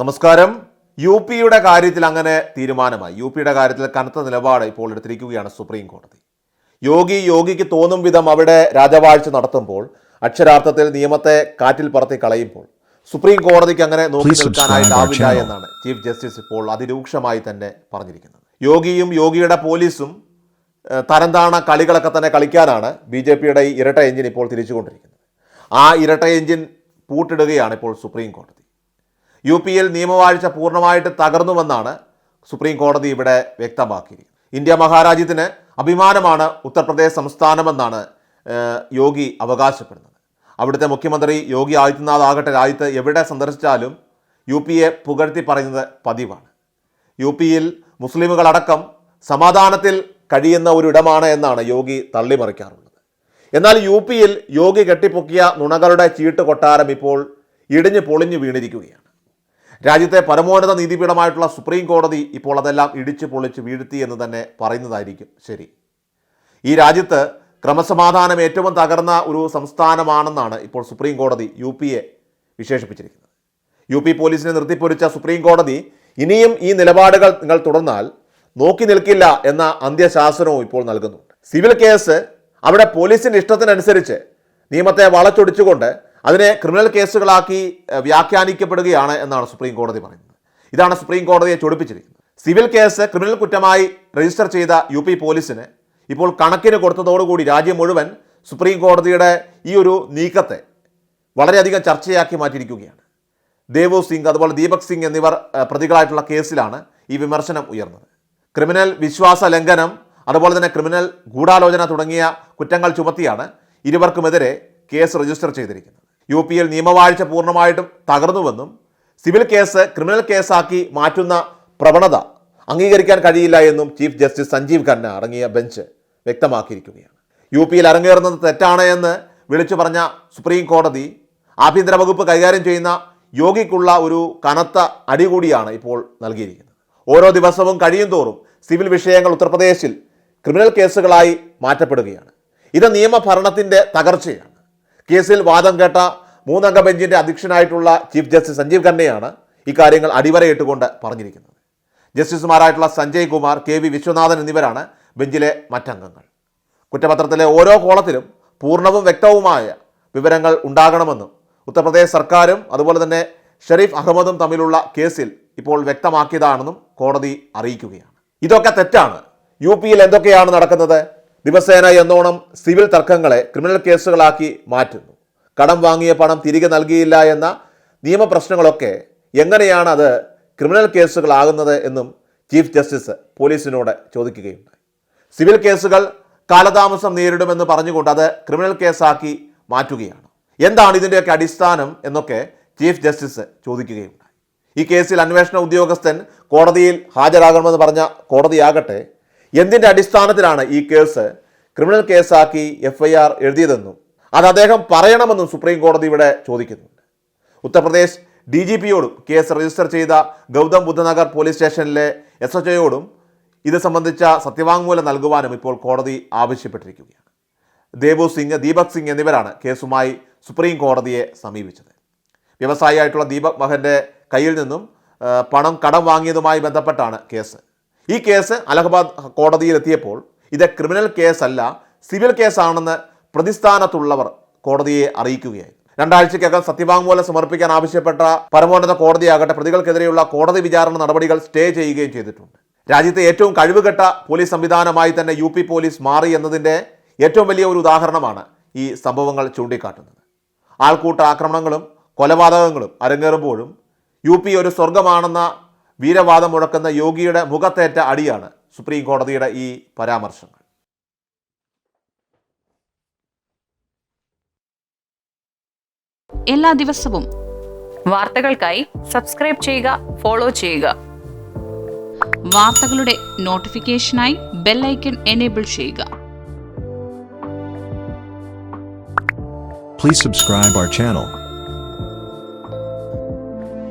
നമസ്കാരം. യു പിയുടെ കാര്യത്തിൽ അങ്ങനെ തീരുമാനമായി. യു പിയുടെ കാര്യത്തിൽ കനത്ത നിലപാട് ഇപ്പോൾ എടുത്തിരിക്കുകയാണ് സുപ്രീം കോടതി. യോഗി യോഗിക്ക് തോന്നും വിധം അവിടെ രാജവാഴ്ച നടത്തുമ്പോൾ അക്ഷരാർത്ഥത്തിൽ നിയമത്തെ കാറ്റിൽ പറത്തി കളയുമ്പോൾ സുപ്രീം കോടതിക്ക് അങ്ങനെ നോക്കി നിൽക്കാനായിട്ടാവില്ല എന്നാണ് ചീഫ് ജസ്റ്റിസ് ഇപ്പോൾ അതിരൂക്ഷമായി തന്നെ പറഞ്ഞിരിക്കുന്നത്. യോഗിയും യോഗിയുടെ പോലീസും തരംതാണ കളികളൊക്കെ തന്നെ കളിക്കാനാണ് ബി ജെ പിയുടെ ഈ ഇരട്ട എഞ്ചിൻ ഇപ്പോൾ തിരിച്ചുകൊണ്ടിരിക്കുന്നത്. ആ ഇരട്ട എഞ്ചിൻ പൂട്ടിടുകയാണ് ഇപ്പോൾ സുപ്രീം കോടതി. യു പി എൽ നിയമവാഴ്ച പൂർണമായിട്ട് തകർന്നുവെന്നാണ് സുപ്രീം കോടതി ഇവിടെ വ്യക്തമാക്കിയിരിക്കുന്നത്. ഇന്ത്യ മഹാരാജ്യത്തിന് അഭിമാനമാണ് ഉത്തർപ്രദേശ് സംസ്ഥാനമെന്നാണ് യോഗി അവകാശപ്പെടുന്നത്. അവിടുത്തെ മുഖ്യമന്ത്രി യോഗി ആദിത്യനാഥ് ആകട്ടെ രാജ്യത്ത് എവിടെ സന്ദർശിച്ചാലും യു പിയെ പുകഴ്ത്തി പറയുന്നത് പതിവാണ്. യു പിയിൽ മുസ്ലിമുകളടക്കം സമാധാനത്തിൽ കഴിയുന്ന ഒരു ഇടമാണ് എന്നാണ് യോഗി തള്ളിമറിക്കാറുള്ളത്. എന്നാൽ യു പിയിൽ യോഗി കെട്ടിപ്പൊക്കിയ നുണകളുടെ ചീട്ട് കൊട്ടാരം ഇപ്പോൾ ഇടിഞ്ഞു പൊളിഞ്ഞു വീണിരിക്കുകയാണ്. രാജ്യത്തെ പരമോന്നത നീതിപീഠമായിട്ടുള്ള സുപ്രീം കോടതി ഇപ്പോൾ അതെല്ലാം ഇടിച്ചു പൊളിച്ച് വീഴ്ത്തി എന്ന് തന്നെ പറയുന്നതായിരിക്കും ശരി. ഈ രാജ്യത്ത് ക്രമസമാധാനം ഏറ്റവും തകർന്ന ഒരു സംസ്ഥാനമാണെന്നാണ് ഇപ്പോൾ സുപ്രീം കോടതി യു വിശേഷിപ്പിച്ചിരിക്കുന്നത്. യു പി പോലീസിനെ നിർത്തിപ്പൊരിച്ച സുപ്രീം കോടതി ഇനിയും ഈ നിലപാടുകൾ നിങ്ങൾ തുടർന്നാൽ നോക്കി നിൽക്കില്ല എന്ന അന്ത്യശാസനവും ഇപ്പോൾ നൽകുന്നുണ്ട്. സിവിൽ കേസ് അവിടെ പോലീസിന്റെ ഇഷ്ടത്തിനനുസരിച്ച് നിയമത്തെ വളച്ചൊടിച്ചുകൊണ്ട് അതിനെ ക്രിമിനൽ കേസുകളാക്കി വ്യാഖ്യാനിക്കപ്പെടുകയാണ് എന്നാണ് സുപ്രീം കോടതി പറയുന്നത്. ഇതാണ് സുപ്രീം കോടതിയെ ചൊടിപ്പിച്ചിരിക്കുന്നത്. സിവിൽ കേസ് ക്രിമിനൽ കുറ്റമായി രജിസ്റ്റർ ചെയ്ത യു പി പോലീസിന് ഇപ്പോൾ കണക്കിന് കൊടുത്തതോടുകൂടി രാജ്യം മുഴുവൻ സുപ്രീം കോടതിയുടെ ഈ ഒരു നീക്കത്തെ വളരെയധികം ചർച്ചയാക്കി മാറ്റിയിരിക്കുകയാണ്. ദേവു സിംഗ് അതുപോലെ ദീപക് സിംഗ് എന്നിവർ പ്രതികളായിട്ടുള്ള കേസിലാണ് ഈ വിമർശനം ഉയർന്നത്. ക്രിമിനൽ വിശ്വാസ ലംഘനം അതുപോലെ തന്നെ ക്രിമിനൽ ഗൂഢാലോചന തുടങ്ങിയ കുറ്റങ്ങൾ ചുമത്തിയാണ് ഇരുവർക്കുമെതിരെ കേസ് രജിസ്റ്റർ ചെയ്തിരിക്കുന്നത്. യു പി എൽ നിയമവാഴ്ച പൂർണമായിട്ടും തകർന്നുവെന്നും സിവിൽ കേസ് ക്രിമിനൽ കേസാക്കി മാറ്റുന്ന പ്രവണത അംഗീകരിക്കാൻ കഴിയില്ല എന്നും ചീഫ് ജസ്റ്റിസ് സഞ്ജീവ് ഖന്ന അടങ്ങിയ ബെഞ്ച് വ്യക്തമാക്കിയിരിക്കുകയാണ്. യു പിയിൽ അരങ്ങേറുന്നത് തെറ്റാണ് എന്ന് വിളിച്ചു പറഞ്ഞ സുപ്രീം കോടതി ആഭ്യന്തര വകുപ്പ് കൈകാര്യം ചെയ്യുന്ന യോഗിക്കുള്ള ഒരു കനത്ത അടി കൂടിയാണ് ഇപ്പോൾ നൽകിയിരിക്കുന്നത്. ഓരോ ദിവസവും കഴിയും തോറും സിവിൽ വിഷയങ്ങൾ ഉത്തർപ്രദേശിൽ ക്രിമിനൽ കേസുകളായി മാറ്റപ്പെടുകയാണ്. ഇത് നിയമഭരണത്തിന്റെ തകർച്ചയാണ്. കേസിൽ വാദം കേട്ട മൂന്നംഗ ബെഞ്ചിന്റെ അധ്യക്ഷനായിട്ടുള്ള ചീഫ് ജസ്റ്റിസ് സഞ്ജീവ് ഖന്നയാണ് ഇക്കാര്യങ്ങൾ അടിവരയിട്ടുകൊണ്ട് പറഞ്ഞിരിക്കുന്നത്. ജസ്റ്റിസുമാരായിട്ടുള്ള സഞ്ജയ് കുമാർ കെ വി വിശ്വനാഥൻ എന്നിവരാണ് ബെഞ്ചിലെ മറ്റംഗങ്ങൾ. കുറ്റപത്രത്തിലെ ഓരോ കോളത്തിലും പൂർണവും വ്യക്തവുമായ വിവരങ്ങൾ ഉണ്ടാകണമെന്നും ഉത്തർപ്രദേശ് സർക്കാരും അതുപോലെ തന്നെ ഷെരീഫ് അഹമ്മദും തമ്മിലുള്ള കേസിൽ ഇപ്പോൾ വ്യക്തമാക്കിയതാണെന്നും കോടതി അറിയിക്കുകയാണ്. ഇതൊക്കെ തെറ്റാണ്. യു പിയിൽ എന്തൊക്കെയാണ് നടക്കുന്നത്? ദിവസേന എന്നോണം സിവിൽ തർക്കങ്ങളെ ക്രിമിനൽ കേസുകളാക്കി മാറ്റുന്നു. കടം വാങ്ങിയ പണം തിരികെ നൽകിയില്ല എന്ന നിയമപ്രശ്നങ്ങളൊക്കെ എങ്ങനെയാണ് അത് ക്രിമിനൽ കേസുകളാകുന്നത് എന്നും ചീഫ് ജസ്റ്റിസ് പോലീസിനോട് ചോദിക്കുകയുണ്ടായി. സിവിൽ കേസുകൾ കാലതാമസം നേരിടുമെന്ന് പറഞ്ഞുകൊണ്ട് അത് ക്രിമിനൽ കേസാക്കി മാറ്റുകയാണ്. എന്താണ് ഇതിന്റെയൊക്കെ അടിസ്ഥാനം എന്നൊക്കെ ചീഫ് ജസ്റ്റിസ് ചോദിക്കുകയുണ്ടായി. ഈ കേസിൽ അന്വേഷണ ഉദ്യോഗസ്ഥൻ കോടതിയിൽ ഹാജരാകണമെന്ന് പറഞ്ഞ കോടതിയാകട്ടെ എന്തിന്റെ അടിസ്ഥാനത്തിലാണ് ഈ കേസ് ക്രിമിനൽ കേസാക്കി എഫ് ഐ ആർ എഴുതിയതെന്നും അത് അദ്ദേഹം പറയണമെന്നും സുപ്രീം കോടതി ഇവിടെ ചോദിക്കുന്നുണ്ട്. ഉത്തർപ്രദേശ് ഡി ജി പിയോടും കേസ് രജിസ്റ്റർ ചെയ്ത ഗൗതം ബുദ്ധനഗർ പോലീസ് സ്റ്റേഷനിലെ എസ് എച്ച് ഒയോടും ഇത് സംബന്ധിച്ച സത്യവാങ്മൂലം നൽകുവാനും ഇപ്പോൾ കോടതി ആവശ്യപ്പെട്ടിരിക്കുകയാണ്. ദേവു സിംഗ് ദീപക് സിംഗ് എന്നിവരാണ് കേസുമായി സുപ്രീം കോടതിയെ സമീപിച്ചത്. വ്യവസായിയായിട്ടുള്ള ദീപക് മഹന്റെ കയ്യിൽ നിന്നും പണം കടം വാങ്ങിയതുമായി ബന്ധപ്പെട്ടാണ് കേസ്. ഈ കേസ് അലഹബാദ് കോടതിയിലെത്തിയപ്പോൾ ഇത് ക്രിമിനൽ കേസല്ല സിവിൽ കേസാണെന്ന് പ്രതിസ്ഥാനത്തുള്ളവർ കോടതിയെ അറിയിക്കുകയായി രണ്ടാഴ്ചയ്ക്കകം സത്യവാങ്മൂലം സമർപ്പിക്കാൻ ആവശ്യപ്പെട്ട പരമോന്നത കോടതിയാകട്ടെ പ്രതികൾക്കെതിരെയുള്ള കോടതി വിചാരണ നടപടികൾ സ്റ്റേ ചെയ്യുകയും ചെയ്തിട്ടുണ്ട്. രാജ്യത്തെ ഏറ്റവും കഴിവുകെട്ട പോലീസ് സംവിധാനമായി തന്നെ യു പി പോലീസ് മാറി എന്നതിന്റെ ഏറ്റവും വലിയ ഒരു ഉദാഹരണമാണ് ഈ സംഭവങ്ങൾ ചൂണ്ടിക്കാട്ടുന്നത്. ആൾക്കൂട്ട ആക്രമണങ്ങളും കൊലപാതകങ്ങളും അരങ്ങേറുമ്പോഴും യു പി ഒരു സ്വർഗമാണെന്ന വീരവാദം മുഴക്കുന്ന യോഗിയുടെ മുഖത്തേറ്റ അടിയാണ് സുപ്രീം കോടതിയുടെ ഈ പരാമർശങ്ങൾ. എല്ലാ ദിവസവും വാർത്തകൾക്കായി സബ്സ്ക്രൈബ് ചെയ്യുക ഫോളോ ചെയ്യുക. വാർത്തകളുടെ നോട്ടിഫിക്കേഷനായി ബെല്ലൈക്കൺ എനേബിൾ ചെയ്യുക. Please subscribe our channel.